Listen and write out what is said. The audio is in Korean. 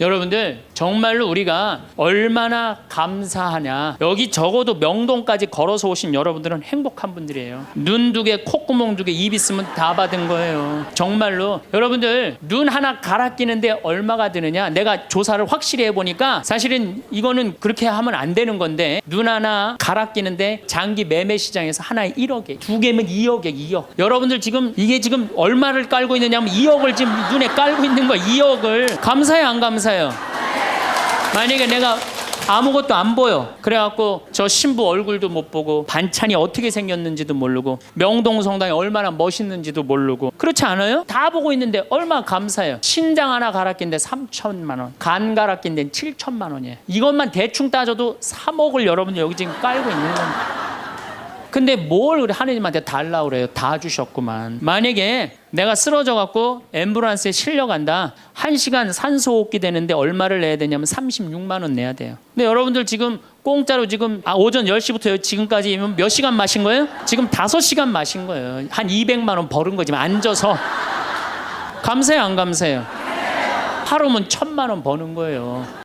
여러분들 정말로 우리가 얼마나 감사하냐. 여기 적어도 명동까지 걸어서 오신 여러분들은 행복한 분들이에요. 눈 두 개 콧구멍 두 개 입 있으면 다 받은 거예요. 정말로. 여러분들 눈 하나 갈아 끼는데 얼마가 드느냐? 내가 조사를 확실히 해보니까 사실은 이거는 그렇게 하면 안 되는 건데 눈 하나 갈아 끼는데 장기 매매 시장에서 하나에 1억에 두 개면 2억에 2억. 여러분들 지금 이게 지금 얼마를 깔고 있느냐면 2억을 지금 눈에 깔고 있는 거야 2억을. 감사해요 안 감사해 요 만약에 내가 아무것도 안 보여. 그래갖고 저 신부 얼굴도 못 보고 반찬이 어떻게 생겼는지도 모르고 명동 성당이 얼마나 멋있는지도 모르고 그렇지 않아요? 다 보고 있는데 얼마 나 감사해요. 신장 하나 갈아 낀데 3천만 원, 간 갈아 낀데 7천만 원이에요. 이것만 대충 따져도 3억을 여러분 여기 지금 깔고 있는 겁니다. 근데 뭘 우리 하느님한테 달라 그래요? 다 주셨구만. 만약에 내가 쓰러져 갖고 앰뷸런스에 실려 간다. 한시간 산소 호흡기 되는데 얼마를 내야 되냐면 36만 원 내야 돼요. 근데 여러분들 지금 공짜로 지금 아, 오전 10시부터 지금까지 몇 시간 마신 거예요? 지금 5시간 마신 거예요. 한 200만 원 벌은 거지만 앉아서 감사해요, 안 감사해요? 하루면 천만 원 버는 거예요.